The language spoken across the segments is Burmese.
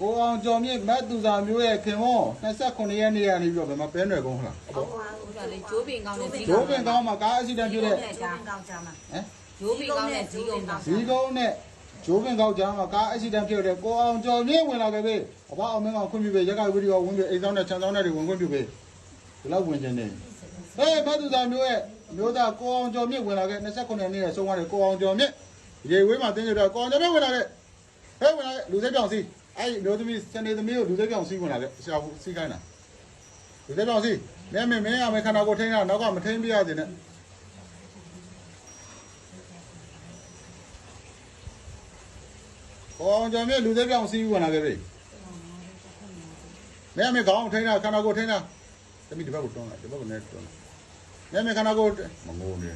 ကိုအောင်ကျော်မြင့်မတ်သူစာမျိုးရဲ့ခင်ဗျ29ရက်နေ့ကနေပြီးတော့ဘယ်မှာပဲနယ်ကုန်းဟလားဟုတ်ပါဘူးဒါလေးဂျိုးပင်ကောင်းတဲ့ဇီးဂျိုးပင်ကောင်းမှာကားအက်ဆီဒန့်ဖြစ်တဲ့ဂျာကောင်းကြမှာဟမ်ဂျိုးပင်ကောင်းတဲ့ဇီးကုန်းတာဇီးကုန်းနဲ့ဂျိုးပင်ကောင်းကြားမှာကားအက်ဆီဒန့်ဖြစ်တဲ့ကိုအောင်ကျော်မြင့်ဝင်လာခဲ့ပြီအဘအောင်မင်းကောင်ခွင့်ပြုပေးရက်ကဝီဒီယိုဝင်ပြီးအိမ်ဆောင်နဲ့ခြံဆောင်နဲ့တွေဝင်ခွင့်ပြုပေးဒီလောက်ဝင်ခြင်းနေဟေးမတ်သူစာမျိုးရဲ့မျိုးသားကိုအောင်ကျော်မြင့်ဝင်လာခဲ့29ရက်နေ့ရဲ့ဆုံးသွားတယ်ကိုအောင်ကျော်မြင့်ရေဝေးမှာတင်းကြတော့ကိုအောင်ကျော်မြင့်ဝင်လာခဲ့ဟဲ့ဝင်လာခဲ့လူစိတ်ပြောင်စီ အဲ့မျိုးသမီးစနေသမီးကိုလူစိတ်ပြောင်စီဝင်လာခဲ့ဆရာဘူးစီခိုင်းတာဒီတဲ့ကောင်စီမင်းမင်းမင်းရမယ်ခန္ဓာကိုယ်ထိန်းတာနောက်ကမထိန်းပြရစေနဲ့ဟောကြောင့်မြေလူသေးပြောင်စီးဝင်လာခဲ့ပြီမင်းမင်းခေါင်းထိန်းတာခန္ဓာကိုယ်ထိန်းတာတမိဒီဘက်ကိုတွန်းလိုက်ဒီဘက်ကိုလည်းတွန်းလိုက်မင်းမင်းခန္ဓာကိုယ်မငိုနေ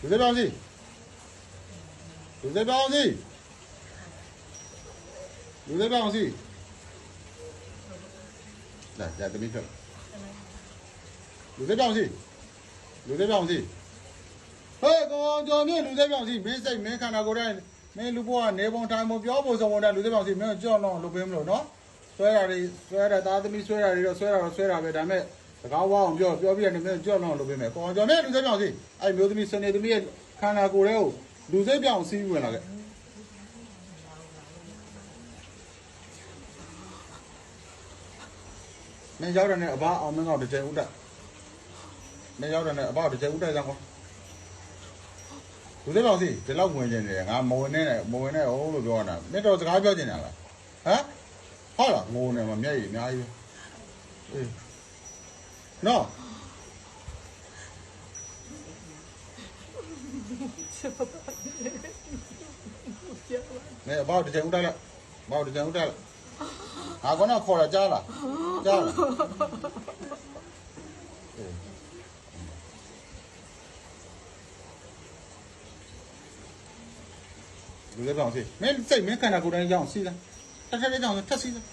လူသေးပြောင်စီလူသေးပြောင်စီ လူလည်းပြောင်းစီလာကြသမီးထွက်လူလည်းပြောင်းစီလူလည်းပြောင်းစီဟဲ့ကောင်ကျော်မြင့်လူလည်းပြောင်းစီမင်းစိတ်မင်းခန္ဓာကိုယ်တိုင်းမင်းလူဘဝနေပုံတိုင်းပုံပြောပုံစုံပုံတိုင်းလူလည်းပြောင်းစီမင်းကြောက်တော့လုပ်ပေးမလို့နော်ဆွဲတာတွေဆွဲတာသားသမီးဆွဲတာတွေတော့ဆွဲတာတော့ဆွဲတာပဲဒါပေမဲ့စကားဝါအောင်ပြောပြောပြီးရနေမင်းကြောက်တော့လုပ်ပေးမယ်ကောင်ကျော်မြင့်လူလည်းပြောင်းစီအဲ့မျိုးသမီးစနေသမီးရဲ့ခန္ဓာကိုယ်တွေကိုလူစိတ်ပြောင်းစီးဝင်လာခဲ့ မင်းရောက်တယ်နဲ့အဘအောင်မင်းကောင်တစ်ချိန်ဥတက်မင်းရောက်တယ်နဲ့အဘတစ်ချိန်ဥတက်စမ်းကွာလူသေးပေါင်းစီဒီလောက်ဝင်နေတယ်ငါမဝင်နဲ့မဝင်နဲ့ဟုတ်လို့ပြောတာမင်းတော့စကားပြောချ င်တာလားဟမ်ဟုတ်လားငိုနေမှာမျက်ရည်အများကြီးအေးနော်နေအဘတစ်ချိန်ဥတက်လိုက်အဘတစ်ချိန်ဥတက်လိုက်ငါကတော့ခေါ်ရကြားလားကြားလားလူလေးပြောင်းစီမင်းစိတ်မင်းခန္ဓာကိုယ်တိုင်းရအောင်စီးသားတစ်ခါလေးကြောင်ထက်စီးသား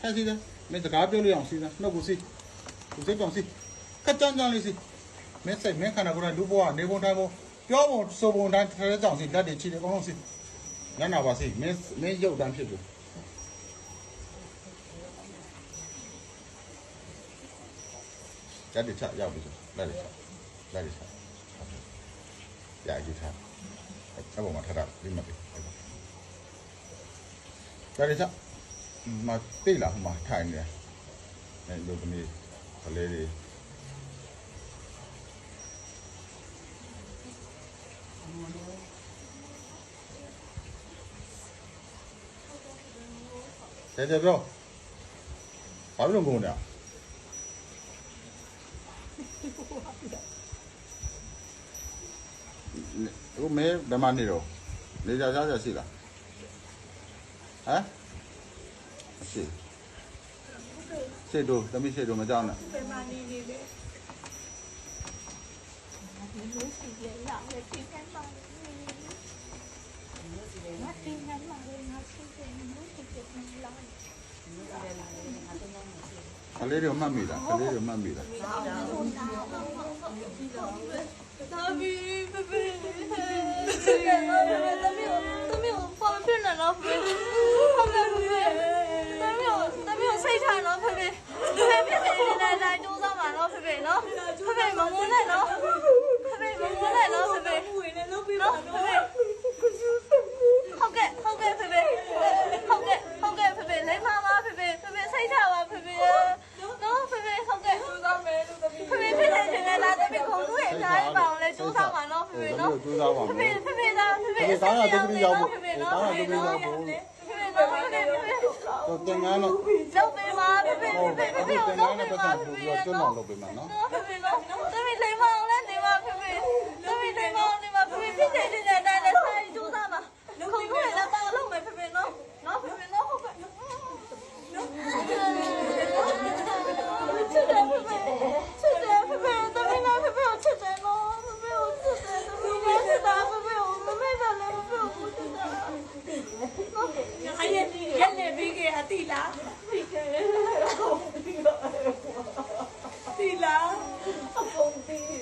ထက်စီးသားမင်းစကားပြောလို့ရအောင်စီးသားနှုတ်ကိုစီး လူစိတ်ပြောင်းစီးကကြမ်းကြမ်းလေးစီးမင်းစိတ်မင်းခန္ဓာကိုယ်တိုင်းလူဘဝနေပုံတိုင်းပုံပြောပုံဆိုပုံတိုင်းတစ်ခါလေးကြောင်စီးဓာတ်တွေချီတယ်အကုန်လုံးစီးညနာပါစီမင်းမင်းရုပ်တန်းဖြစ်ပြီဓာတ်တွေချရောက်ပြီလက်တွေချလက်တွေချရာကြီးထားအဲ့ပေါ်မှာထတာဒီမှာပြီဒါရချမတိတ်လာဟိုမှာထိုင်နေတယ်အဲ့လိုသမီးကလေးတွေကျေကျေပြောဘာလို့ငုံနေ ဟိုမဲဓမ္မနေတော့နေကြကြကြရှိလားဟမ်ရှိရှိတို့သမီးရှိတို့မကြောက်နဲ့ဓမ္မနေနေလေဒီလိုရှိရလောက်လေသင်္ကန်းပါငါသင်္ကန်းလာလေငါရှိတယ်ငါရှိတယ်လာငါသင်္ကန်းလာ ကလေးတွေမှတ်မိလားသာဘီဘဘီချစ်တယ်နော်သမီးသမီးကိုဖော်ပြနေတော့ဖေဟုတ်ကဲ့ဖေသမီးကိုသမီးကိုစိတ်ထားနော်ဖေဖေဖေဖြစ်နေတဲ့အတိုင်းကြိုးစားပါနော်ဖေဖေနော်ဖေဖေမမုန်းနဲ့နော်ဖေဖေမမုန်းနဲ့နော်ဖေဖေဝင်နေလို့ပြီးပါနော်ဖေဟုတ်ကဲ့ဟုတ်ကဲ့ဖေဖေဟုတ်ကဲ့ဟုတ်ကဲ့ဖေဖေလိမ္မာပါဖေဖေဖေဖေစိတ်ထားပါဖေဖေနော်ဖေဖေဟုတ်ကဲ့ကြိုးစားမယ်လို့သမီးဖေဖေဖြစ်နေတယ်လားသမီးခုံလို့ရထားပါအောင်လေကြိုးစားပါနော် ဖေဖေနော်ကြိုးစားပါဖေမယ်ဖေဖေဖေသားဖေဖေဖေကောင်းတာဒုက္ခရောက်ဖို့ဖေဖေဖေနော်ကောင်းဖေတာဒုက္ခဖေရောက်ဖို့ဖေနော်ဖေဖေဖေဖေတော့တင်ငန်းတော့လောက်ပေးပါဖေဖေဟုတ်ဖေအဲ့ဖေဒီဖေတင်ငလောက်န်းနဲ့ပေးပတ်ပါသက်ဖေပြီးဖေတော့ကျွန်းနော်တော်လုပ်ပေးမယ်နော်နော်ဖေဖေနော်သမီးလိမ္မာအောင်လည်းနေပါဖေဖေသမီးလိမ္မာအောင်နေပါဖေဖေဖြစ်နေတဲ့အတိုင်းလည်းစာရေးကြိုးစားပါခုံလို့ရလည်းပါလို့မယ်ဖေဖေနော်နော်ဖေဖေနော်ဟုတ်ကဲ့နော်ချစ်တယ်ဖေဖေချစ်တယ်ဖေဖေသမီးလည်းဖေဖေကိုချစ်တယ်နော်ဖေဖေကိုချစ်တယ်သမီးလည်းချစ်တာဖေဖေကိုမမေ့ပါနဲ့ဖေဖေကိုချစ်တာ အဲ့ရက်ရက်နေပြီးခဲ့အတိလားတိလားအကုန်ပြီး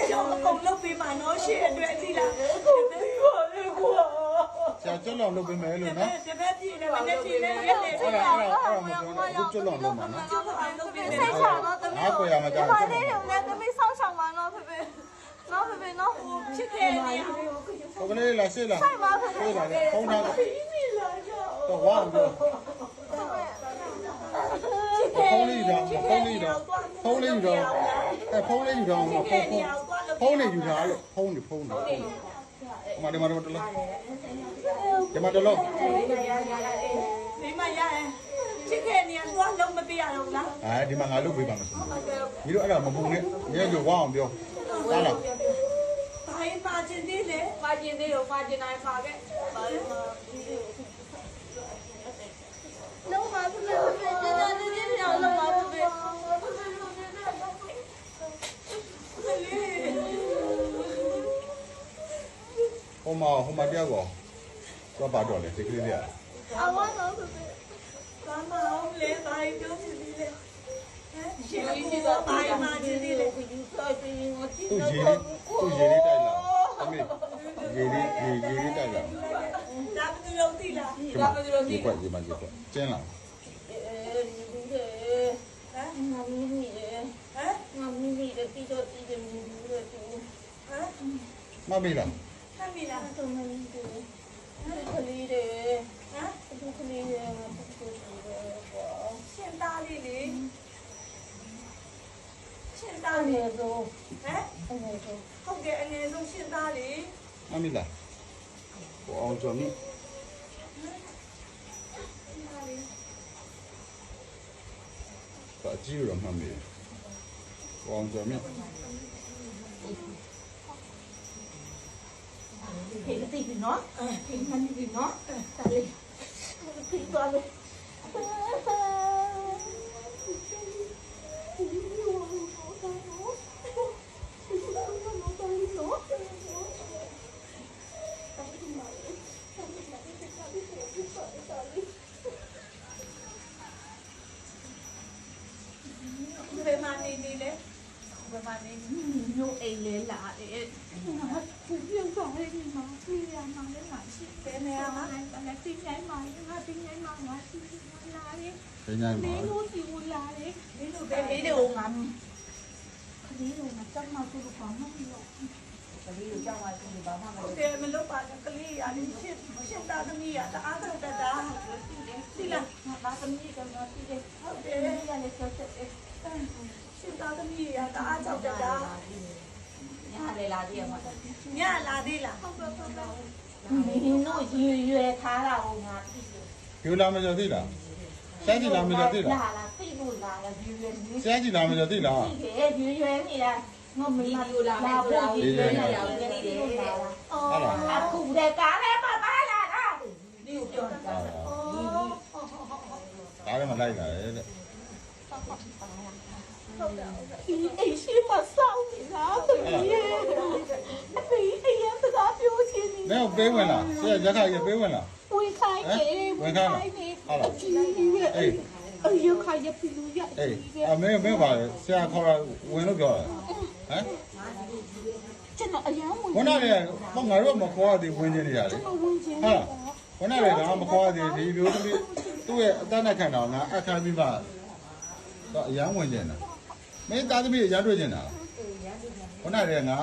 ကျောင်းအကုန်လုပ်ပြီးမှနော်ရှေ့အတွက်အတိလားဆရာကျွတ်လောင်လုပ်ပေးမယ်လို့နော်တပည့်ပြည့်တယ်မနေ့ပြည့်တယ်ရက်လေအဲ့ဒါအဲ့ဒါအဲ့ဒါမပြောနဲ့အခုကျွတ်လောင်လုပ်မှာနော်ကျုပ်ကလုပ်ပေးတယ်စိတ်ချတော့သမီးအားကိုရမှာကြာဒီမှာလေးတွေနဲ့သမီးဆောင်းဆောင်ပါနော်ဖေဖေနော်ဖေဖေနော်ချစ်ခဲ့နေရဟိုကလေးလာရှေ့လာဆိုင်ပါဖေဖေရှေ့လာလေဖုန်းထားတော့ဝါပြောဖုန်းလေးတော့ဖုန်းလေးတော့ဖုန်းလေးတော့အဲဖုန်းလေးယူတော့ဖုန်းဖုန်းဖုန်းလေးယူထားလို့ဖုန်းနေဖုန်းနေဖုန်းဒီမှာဒီမှာတော့လား ဒီမှာတော့ဒီမှာရရင်ချစ်ခဲ့နေရသွားလုံးမပြရတော့လားအဲဒီမှာငါလုပ်ပေးပါမယ်ဆိုပြီးတော့အဲ့ဒါမပူနဲ့ရဲကြဝအောင်ပြောတားလားဘာရင်ပါချင်းသေးလေပါကျင်သေးတော့ပါကျင်တိုင်းပါခဲ့လုံးပါဖေဖေဖေဖေကျန်တဲ့ချင်းပြောင်းလုံးပါဖေဖေဟိုမှာဟိုမှာတယောက် ကောတော့ပါတော့လေဒီကလေးလေးအဝါနော်ဖေဖေဘာမအောင်လေဘာရင်ပြောချင်သေးလေဟမ်ရှင်ကြီးတော့ဘာရင်ပါချင်းသေးလေသူ့ရေလေးသူ့ရေလေးတိုက်လာအမေရေလေးရေရေလေးတိုက်လာဒါကလေးလုံးသိလားဒီမှာဒီကွက်ဒီမှာဒီကွက်ကျင်းလာဟမ်ဟမ်ငါမီးမီးတယ်ဟမ်ငါမီးမီးတယ်ပြီးတော့ပြီးတယ်မီးဘူးတယ်သူဟမ်မမေးလားဟမ်မီလားဟမ်တော့မီးတယ် ခလေးတယ်ဟမ်သူခလေးတယ်ငါသူခလေးတယ်ကွာရှင်သားလေးလေရှင်အသားငလေးယ်ဆုံးဟမ်အငယ်ဆုံးဟုတ်ကဲ့အငယ်ဆုံးရှင်သားလေးမမေးလားဟိုအောင်ကျော်မြင့်အကြီးရောမှမေးဟိုအောင်ကျော်မြင့် ဖေးတိပြီနော်ဖေးမနီပြီနော်ဒါလေးဖေးသွားလို့ဘယ်မှာနေနေလဲဘယ်မှာနေ မျိုးအိမ်လဲလာတယ် ဘယ်နေရာမှာ ဘယ် နေရာမှာဘယ်ညိုင်းပါမင်းတို့ဘယ်လေးတွေကိုငါကလေးတို့ကစမ်းမသူ့ဘာမှမလုပ်ကလေးကိုကြောက်မှရှိနေပါမှမဟုတ်လို့တယ်မလုပ်ပါနဲ့ကလေးရလေးရှင်ရှင်သားသမီးရတအားတော့တတာဒီလားငါသားသမီးကငါပြီးတယ်ဟုတ်တဒီယ်နေ့ကလည်းဆက်ဆက်တယ်ရှင်သားသမီးရတအားကြောက်တတာညာလေလာသေးရမှာညလာသေးလားဟုတ်ကဲ့ဟုတ်ကဲ့ မင်းတို့ရွယ်ရွယ်ထားတာကိုငါသိတယ်ဒီလာမကျော်သိလားစမ်းကြည့်လာမကျော်သိလားလာလာသိလို့လာလာရွယ်ရွယ်နေစမ်းကြည့်လာမကျော်သိလားသိတယ်ရွယ်ရွယ်နေတာငါမင်းလာဖို့ရွယ်ရွယ်နေတာကိုသိလို့လာလာဟုတ်လားအခုတည်းကားလည်းမပါလာတာဒီကိုပြောတာဒါလည်းမလိုက်လာရဲ့တဲ့ဒီအိမ်ရှိမဆောင်နေတာတမီးရဲ့အဖေအိမ်ရစကား ပြောချင်နေ။နဲ့ပေးဝင်လား။ဆရာရက်ခါရပေးဝင်လားဝင်ခိုင်းတယ်ဝင်ခိုင်းနေအကြီးရဲ့။အေးအယခါရပြီလို့ရအေးအမေမင်းပါလေဆရာခေါ်တာဝင်လို့ပြောတာ။ဟမ်ကျွန်တော်အယံဝင်။ခုနကလည်းမငါတို့မခေါ်သေးဝင်နေနေရတယ်ကျွန်တော်ဝင်ချင်း။ဟာ။ခုနကလည်းငါမခေါ်သေးဒီမျိုးသမီးသူ့ရဲ့အတန်းနဲ့ခံတော်ငါအခမ်းပြီးမှတော့အရန်ဝင်နေတာ။မင်းသားသမီးအရန်တွေ့နေတာလား။ခုနကလည်းငါ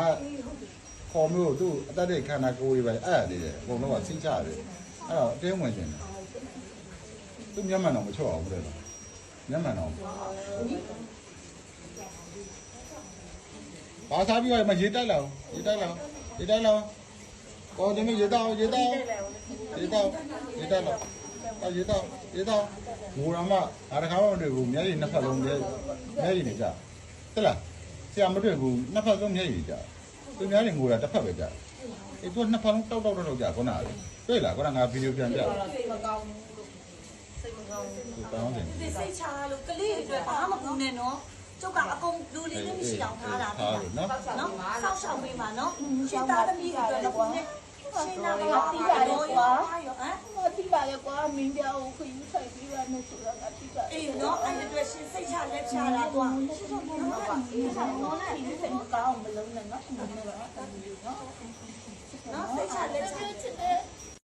ခေါ်မျိုးသူ့အသက်တွေခန္ဓာကိုယ်တွေပဲအဲ့နေတယ်။အကုန်လုံးကစိတ်ချတယ်။အဲ့တော့အတင်းဝင်နေတာ။သူ့မျက်မှန်တော့မချော့အောင်ဘူးလေ။မျက်မှန်တော့ဘာသာပြီးတော့မရေတိုက်လာအောင်ရေတိုက်လာအောင်ရေတိုက်လာအောင်ကောဒီမရေတောက်ရေတောက်ရေတောက်ရေတောက်လာအရေတောက်ရေတောက်ငိုရမငါတခါမှမတွေ့ဘူးမျက်ရည်နှစ်ဖက်လုံးမျက်မျက်ရည်နေကြဟုတ်လားဆရာမတွေ့ဘူးနှစ်ဖက်လုံးမျက်ရည်ကြ သူများတွေငိုတာတစ်ဖက်ပဲကြအေးသူနှစ်ဖက်လုံးတောက်တောက်တောက်တောက်ကြခုနကတွေ့လားခုနကငါဗီဒီယိုပြန်ပြစိတ်မကောင်းဘူးလို့စိတ်မကောင်းဘူးသူတောင်းတယ်ဒီစိတ်ချလို့ကလေးတွေဘာမှမကူနဲ့နော်ကျုပ်ကအကုန်လူလေးလေးမရှိအောင်ထားတာပြီနော်နော်ဆောက်ရှောက်ပေးပါနော်ရှင်သားသမီးတွေလည်းကူနဲ့ ရှင်သားကပြီးပါတော့ရောဟမ်ငါတိပါလေကွာမင်းပြောင်းခရီးဆိုင်ပြီးရမယ်ဆိုတာငါတိပါအေးနော်အဲ့ဒီအတွက်ရှင်စိတ်ချလက်ချတာတော့နော်ပါဒီဆိုင်နော်ခရီးဆိုင်မကောင်းမလုံးနဲ့နော်မလုံးနဲ့နော်နော်စိတ်ချလက်ချချစ်တယ်